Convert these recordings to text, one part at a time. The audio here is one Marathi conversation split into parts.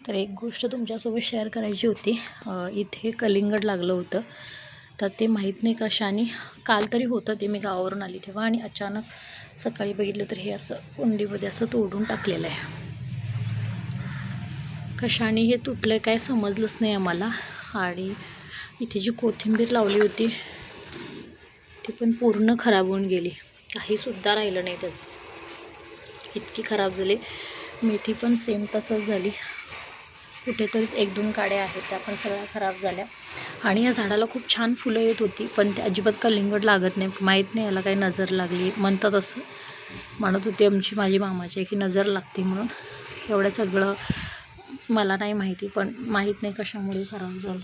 तर एक गोष्ट तुमच्यासोबत शेअर करायची होती. इथे कलिंगड लागलं होतं. तर ते माहीत नाही कशाने. काल तरी होतं ते मी गावावरून आली तेव्हा आणि अचानक सकाळी बघितलं तर हे असं कुंडीमध्ये असं तोडून टाकलेलं आहे. कशाने हे तुटलं काय समजलंच नाही आम्हाला. आणि इथे जी कोथिंबीर लावली होती ती पण पूर्ण खराब होऊन गेली. काहीसुद्धा राहिलं नाही त्याचं. इतकी खराब झाली. मेथी पण सेम तसंच झाली. कुठेतरीच एक दोन काड्या आहेत त्या पण सगळ्या खराब झाल्या. आणि या झाडाला खूप छान फुलं येत होती पण ते अजिबात कलिंगड लागत नाही माहीत नाही याला काही नजर लागली. म्हणतात असं म्हणत होती आमची माझी मामाची की नजर लागते म्हणून. एवढं सगळं मला नाही माहिती पण माहीत नाही कशामुळे खराब झालं.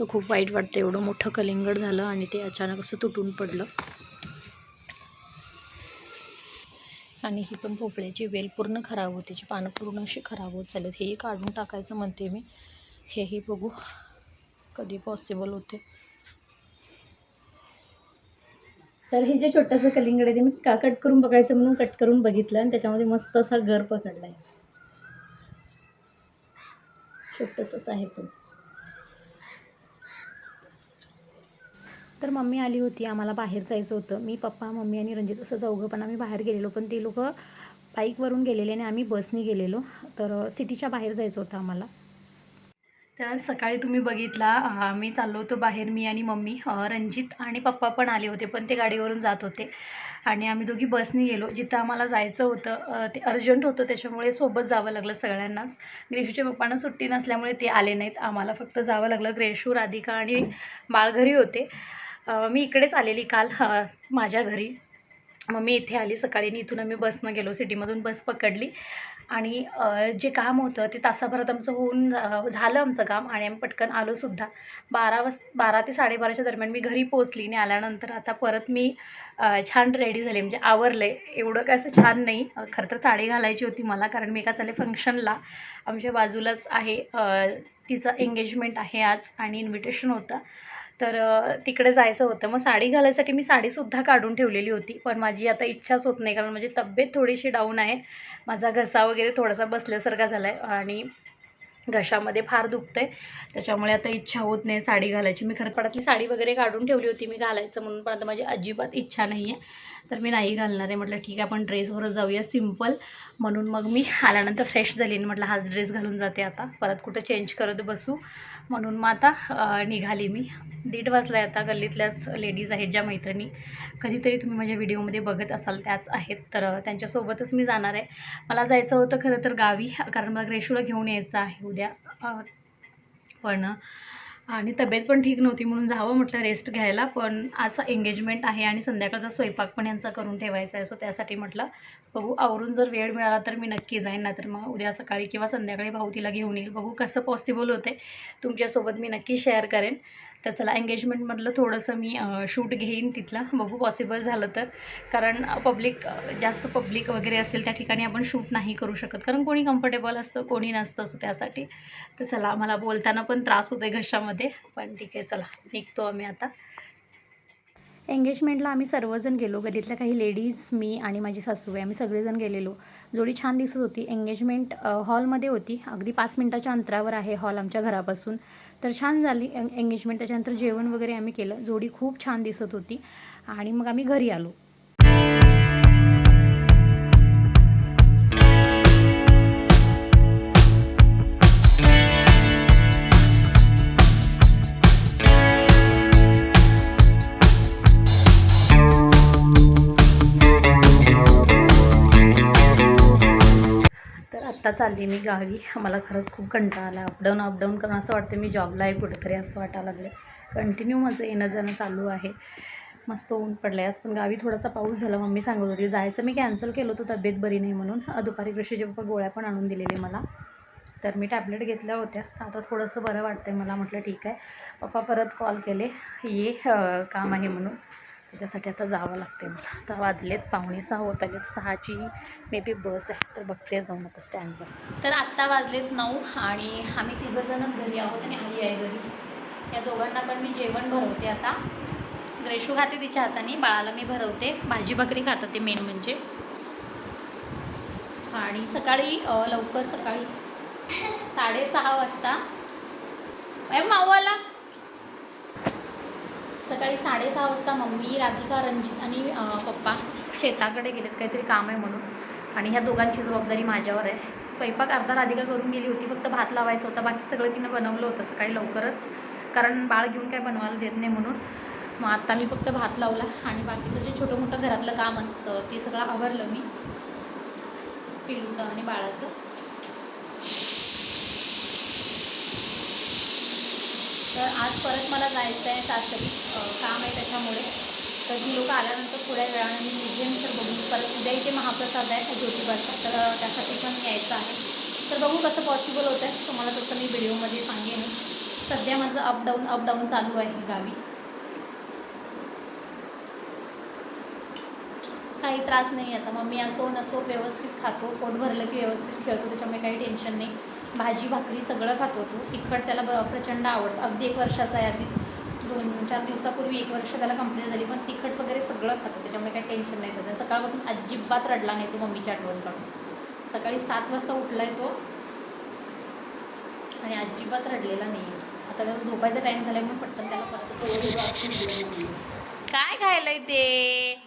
तर खूप वाईट वाटतं एवढं मोठं कलिंगड झालं आणि ते अचानक असं तुटून पडलं. आणि ही पण भोपळ्याची वेल पूर्ण खराब होती जी पानं पूर्ण अशी खराब होत चालत हेही काढून टाकायचं म्हणते मी. हेही बघू कधी पॉसिबल होते. तर हे जे छोटंसं कलिंगड आहे ते मी का कट करून बघायचं म्हणून कट करून बघितलं आणि त्याच्यामध्ये मस्त असा गर पकडला आहे छोटंसंच आहे पण. तर मम्मी आली होती आम्हाला बाहेर जायचं होतं. मी पप्पा मम्मी आणि रणजित असं चौघं पण आम्ही बाहेर गेलेलो. पण ते लोक बाईकवरून गेलेले आणि आम्ही बसने गेलेलो. तर सिटीच्या बाहेर जायचं होतं आम्हाला. तर सकाळी तुम्ही बघितला आम्ही चाललो होतो बाहेर मी आणि मम्मी रणजित आणि पप्पा पण आले होते पण ते गाडीवरून जात होते. आणि आम्ही दोघी बसने गेलो. जिथं आम्हाला जायचं होतं ते अर्जंट होतं त्याच्यामुळे सोबत जावं लागलं सगळ्यांनाच. ग्रेशूच्या पप्पांना सुट्टी नसल्यामुळे ते आले नाहीत. आम्हाला फक्त जावं लागलं ग्रेशू राधिका आणि बाळ घरी होते. मी इकडेच आलेली काल माझ्या घरी. मग मी इथे आली सकाळी आणि इथून आम्ही बसनं गेलो सिटीमधून बस पकडली. आणि जे काम होतं ते तासाभरात आमचं होऊन झालं आमचं काम आणि आम्ही पटकन आलोसुद्धा बारा वाज बारा ते साडेबाराच्या दरम्यान मी घरी पोचली आणि आल्यानंतर आता परत मी छान रेडी झाले. म्हणजे आवरले एवढं काय असं छान नाही. खरं तर साडी घालायची होती मला कारण मी एका चालले फंक्शनला आमच्या बाजूलाच आहे तिचं एंगेजमेंट आहे आज आणि इन्व्हिटेशन होतं. तर तिकडे जायचं होतं. मग साडी घालायसाठी मी साडीसुद्धा काढून ठेवलेली होती. पण माझी आता इच्छाच होत नाही. कारण माझी तब्येत थोडीशी डाऊन आहे. माझा घसा वगैरे थोडासा बसल्यासारखा झाला आहे आणि घशामध्ये फार दुखतं आहे त्याच्यामुळे आता इच्छा होत नाही साडी घालायची. मी खरपडातली साडी वगैरे काढून ठेवली होती. मी घालायचं म्हणून. पण आता माझी अजिबात इच्छा नाही आहे तर मी नाही घालणार आहे. म्हटलं ठीक आहे आपण ड्रेसवरच जाऊया. सिंपल म्हणून मग मी आल्यानंतर फ्रेश झाली आणि म्हटलं हाच ड्रेस घालून जाते आता. परत कुठं चेंज करत बसू. म्हणून मग आता निघाली मी. दीड वाजला आहे आता गल्लीतल्याच लेडीज आहेत ज्या मैत्रिणी. कधीतरी तुम्ही माझ्या व्हिडिओमध्ये बघत असाल त्याच आहेत. तर त्यांच्यासोबतच मी जाणार आहे. मला जायचं होतं खरं तर गावी कारण मला ग्रेशूला घेऊन यायचं आहे उद्या. पण आणि तब्येत पण ठीक नव्हती म्हणून जावं म्हटलं रेस्ट घ्यायला. पण आज एंगेजमेंट आहे आणि संध्याकाळचा स्वयंपाक पण यांचा करून ठेवायचा आहे सो त्यासाठी म्हटलं बघू आवरून जर वेळ मिळाला तर मी नक्की जाईन नाहीतर मग उद्या सकाळी किंवा संध्याकाळी भाऊ तिला घेऊन येईल. बघू कसं पॉसिबल होते तुमच्यासोबत मी नक्की शेअर करेन. तर चला एंगेजमेंटमधलं थोडंसं मी शूट घेईन तिथला. बघू पॉसिबल झालं तर. कारण पब्लिक जास्त पब्लिक वगैरे असेल त्या ठिकाणी आपण शूट नाही करू शकत. कारण कोणी कम्फर्टेबल असतं कोणी नसतं असं त्यासाठी. तर चला मला बोलताना पण त्रास होतो आहे घशामध्ये. पण ठीक आहे चला निघतो आम्ही आता. एंगेजमेंटला आम्ही सर्वजण गेलो. गल्लीतल्या काही लेडीज मी आणि माझी सासूबाई आम्ही सगळेजण गेलेलो. जोडी छान दिसत होती. एंगेजमेंट हॉलमध्ये होती. अगदी पाच मिनटाच्या अंतरावर आहे हॉल आमच्या घरापासून. तर छान झाली एंगेजमेंट त्याच्यानंतर जेवण वगैरे आम्ही केलं. जोडी खूप छान दिसत होती. आणि मग आम्ही घरी आलो. चालली मी गावी. मला खरंच खूप कंटाळा आला. अपडाऊन अपडाऊन करून असं वाटतं मी जॉबला आहे कुठेतरी असं वाटायला लागलं कंटिन्यू माझं येणं जाणं चालू आहे. मस्त ऊन पडलं आहे आज पण गावी थोडासा पाऊस झाला. मम्मी सांगत होती जायचं. मी कॅन्सल केलं होतं. तब्येत बरी नाही म्हणून. दुपारी कृषीचे पप्पा गोळ्या पण आणून दिलेले मला. तर मी टॅबलेट घेतल्या होत्या. आता थोडंसं बरं वाटतं मला. म्हटलं ठीक आहे. पप्पा परत कॉल केले. ये काम आहे म्हणून. त्याच्यासाठी आता जावं लागते मला. आता वाजलेत पावणे सहा होत आलेत. सहाची मे बी बस आहे. तर बघते जाऊन आता स्टँडवर तर आत्ता वाजलेत नऊ आणि आम्ही तिघंजणच घरी आहोत आणि आई आहे घरी. या दोघांना पण मी जेवण भरवते आता. ग्रेशू खाते तिच्या हाताने बाळाला मी भरवते. भाजी भाकरी खातात ते मेन म्हणजे. आणि सकाळी लवकर सकाळी साडेसहा वाजता. ए मावाला सकाळी साडेसहा वाजता मम्मी राधिका रणजित आणि पप्पा शेताकडे गेलेत. काहीतरी काम आहे म्हणून. आणि ह्या दोघांची जबाबदारी माझ्यावर आहे. स्वयंपाक अर्धा राधिका करून गेली होती. फक्त भात लावायचा होता. बाकी सगळं तिनं बनवलं होतं सकाळी लवकरच. कारण बाळ घेऊन काय बनवायला देत नाही म्हणून. मग आत्ता मी फक्त भात लावला. आणि बाकीचं जे छोटं मोठं घरातलं काम असतं ते सगळं आवरलं मी. पिलूचं आणि बाळाचं. तर आज परत मला जायचं आहे सासरी काम आहे त्याच्यामुळे. तर ही लोक आल्यानंतर थोड्या वेळानं मी निघेन तर बघू. परत उद्या इथे महाप्रसाद आहे ज्योतिबाचा. तर त्यासाठी पण यायचं आहे. तर बघू कसं पॉसिबल होतं आहे तुम्हाला तसं मी व्हिडिओमध्ये सांगेन. सध्या माझं अपडाऊन अपडाऊन चालू आहे गावी. काही त्रास नाही आता. मी असो नसो व्यवस्थित खातो. पोट भरलं की व्यवस्थित खेळतो. त्याच्यामुळे काही टेन्शन नाही. भाजी भाकरी सगळं खातो तो. तिखट त्याला ब- प्रचंड आवडतं. अगदी एक वर्षाचा आहे. अगदी दोन चार दिवसापूर्वी एक वर्ष त्याला कंप्लीट झाली पण तिखट वगैरे सगळं खातो. त्याच्यामुळे काही टेन्शन नाही त्याचं. सकाळपासून अजिबात रडला नाही तो मम्मीच्या आठवण काढून. सकाळी सात वाजता उठला आहे तो आणि अजिबात रडलेला नाही. आता त्याचा झोपायचा टाईम झाला म्हणून पटकन त्याला काय खायलंय ते?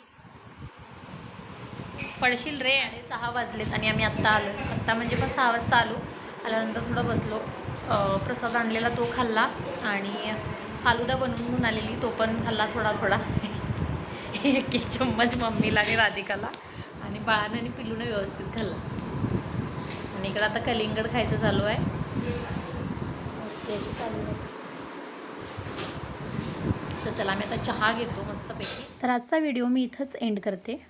पडशील रे. आणि सहा वाजलेत आणि आम्ही आत्ता आलो आत्ता म्हणजे पण सहा वाजता आलो. आल्यानंतर थोडं बसलो. प्रसाद आणलेला तो खाल्ला आणि फालुदा बनवून घेऊन आलेली तो पण खाल्ला थोडा थोडा. एक एक चम्मच मम्मीला आणि राधिकाला आणि बाळानं आणि पिल्लूनं व्यवस्थित खाल्ला. आणि इकडं आता कलिंगड खायचं चालू आहे. चालू आहे. तर चला मी आता चहा घेतो मस्तपैकी. तर आजचा व्हिडिओ मी इथंच एंड करते.